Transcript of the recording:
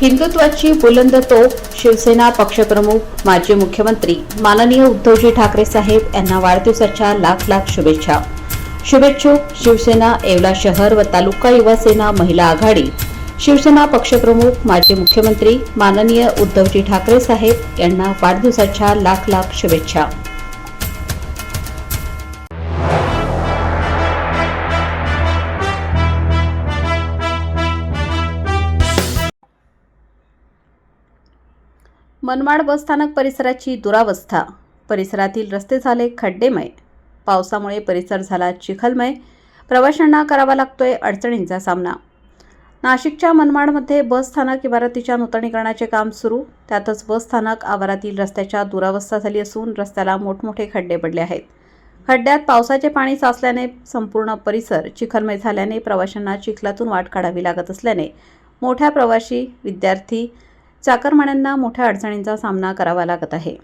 हिंदुत्वाची बुलंद तोफ शिवसेना पक्षप्रमुख माजी मुख्यमंत्री माननीय उद्धवजी ठाकरे साहेब यांना वाढदिवसाच्या लाख लाख शुभेच्छा. शुभेच्छुक शिवसेना येवला शहर व तालुका युवा सेना महिला आघाडी. शिवसेना पक्षप्रमुख माजी मुख्यमंत्री माननीय उद्धवजी ठाकरे साहेब यांना वाढदिवसाच्या लाख लाख शुभेच्छा. मनमाड बसस्थानक परिसराची दुरावस्था. परिसरातील रस्ते झाले खड्डेमय. पावसामुळे परिसर झाला चिखलमय. प्रवाशांना करावा लागतोय अडचणींचा सामना. नाशिकच्या मनमाडमध्ये बस स्थानक इमारतीच्या नूतनीकरणाचे काम सुरू. त्यातच बसस्थानक आवारातील रस्त्याच्या दुरावस्था झाली असून रस्त्याला मोठमोठे खड्डे पडले आहेत. खड्ड्यात पावसाचे पाणी साचल्याने संपूर्ण परिसर चिखलमय झाल्याने प्रवाशांना चिखलातून वाट काढावी लागत असल्याने मोठ्या प्रवाशी विद्यार्थी चाकरमान्यांना मोठ्या अडचणींचा सामना करावा लागत आहे.